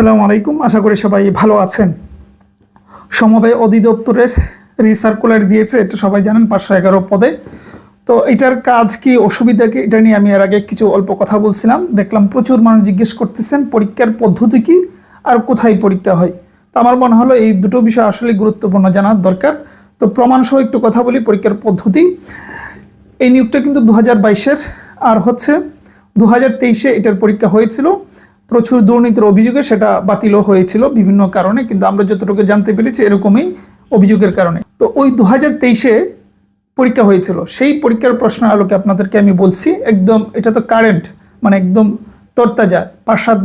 আসসালামু আলাইকুম। আশা করি সবাই ভালো আছেন। সমবায় অধিদপ্তরের রিসার্কুলার দিয়েছে, এটা সবাই জানেন, পাঁচশো এগারো পদে। তো এটার কাজ কি, অসুবিধা কি, এটা নিয়ে আমি এর আগে কিছু অল্প কথা বলছিলাম। দেখলাম প্রচুর মানুষ জিজ্ঞেস করতেছেন, পরীক্ষার পদ্ধতি কি আর কোথায় পরীক্ষা হয়? তো আমার মনে হলো এই দুটো বিষয় আসলে গুরুত্বপূর্ণ জানার দরকার। তো প্রমাণ সহ একটু কথা বলি পরীক্ষার পদ্ধতি। এই নিয়োগটা কিন্তু দু হাজার আর হচ্ছে দু হাজার তেইশে এটার পরীক্ষা হয়েছিল। প্রচুর দুর্নীতির অভিযোগে সেটা বাতিলও হয়েছিল বিভিন্ন কারণে, কিন্তু আমরা যতটুকু জানতে পেরেছি এরকমই অভিযোগের কারণে। তো ওই দু হাজার তেইশে পরীক্ষা হয়েছিল। সেই পরীক্ষার প্রশ্ন আলোকে আপনাদেরকে আমি বলছি, একদম এটা তো কারেন্ট মানে একদম তরতাজা পাঁচ সাত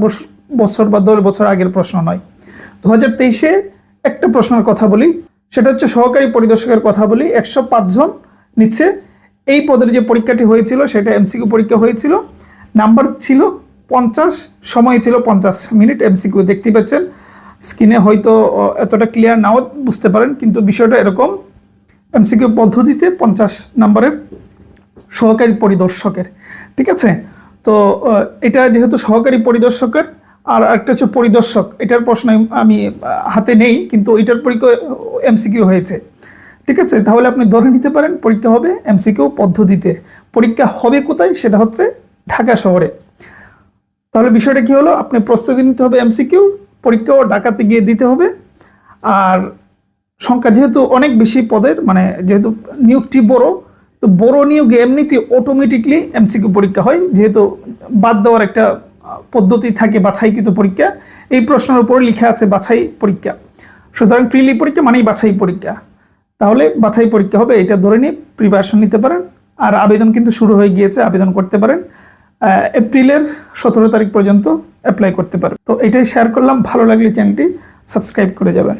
বছর বা দশ বছর আগের প্রশ্ন নয়। দু হাজার তেইশে একটা প্রশ্নের কথা বলি, সেটা হচ্ছে সহকারী পরিদর্শকের কথা বলি, একশো পাঁচজন নিচ্ছে। এই পদের যে পরীক্ষাটি হয়েছিল, সেটা এমসিকিউ পরীক্ষা হয়েছিল। নাম্বার ছিল পঞ্চাশ, সময় ছিল পঞ্চাশ মিনিট এমসিকিউ দেখতে পাচ্ছেন। স্ক্রিনে হয়তো এতটা ক্লিয়ার নাও বুঝতে পারেন, কিন্তু বিষয়টা এরকম। এমসিকিউ পদ্ধতিতে পঞ্চাশ নম্বরের সহকারী পরিদর্শকের, ঠিক আছে? তো এটা যেহেতু সহকারী পরিদর্শকের, আর একটা হচ্ছে পরিদর্শক, এটার প্রশ্ন আমি- হাতে নেই, কিন্তু এটার পরীক্ষা এমসিকিউ হয়েছে, ঠিক আছে? তাহলে আপনি ধরে নিতে পারেন, পরীক্ষা হবে এমসিকিউ পদ্ধতিতে। পরীক্ষা হবে কোথায়? সেটা হচ্ছে ঢাকা শহরে। তাহলে বিষয়টা কি হলো? আপনি প্রস্তুতি নিতে হবে এমসিকিউ পরীক্ষাও ঢাকাতে গিয়ে দিতে হবে। আর সংখ্যা যেহেতু অনেক বেশি পদের মানে যেহেতু নিয়োগটি বড়, তো বড় নিয়োগে এমনিতে অটোমেটিকলি এমসিকিউ পরীক্ষা হয়। যেহেতু বাদ দেওয়ার একটা পদ্ধতি থাকে বাছাইকৃত পরীক্ষা, এই প্রশ্নের উপরে লেখা আছে বাছাই পরীক্ষা। সুতরাং প্রিলি পরীক্ষা মানেই বাছাই পরীক্ষা। তাহলে বাছাই পরীক্ষা হবে, এটা ধরে নিয়ে প্রিপারেশন নিতে পারেন। আর আবেদন কিন্তু শুরু হয়ে গিয়েছে, আবেদন করতে পারেন। এপ্রিলের সতেরো তারিখ পর্যন্ত অ্যাপ্লাই করতে পারবে। তো এটাই শেয়ার করলাম। ভালো লাগলে চ্যানেলটি সাবস্ক্রাইব করে যাবেন।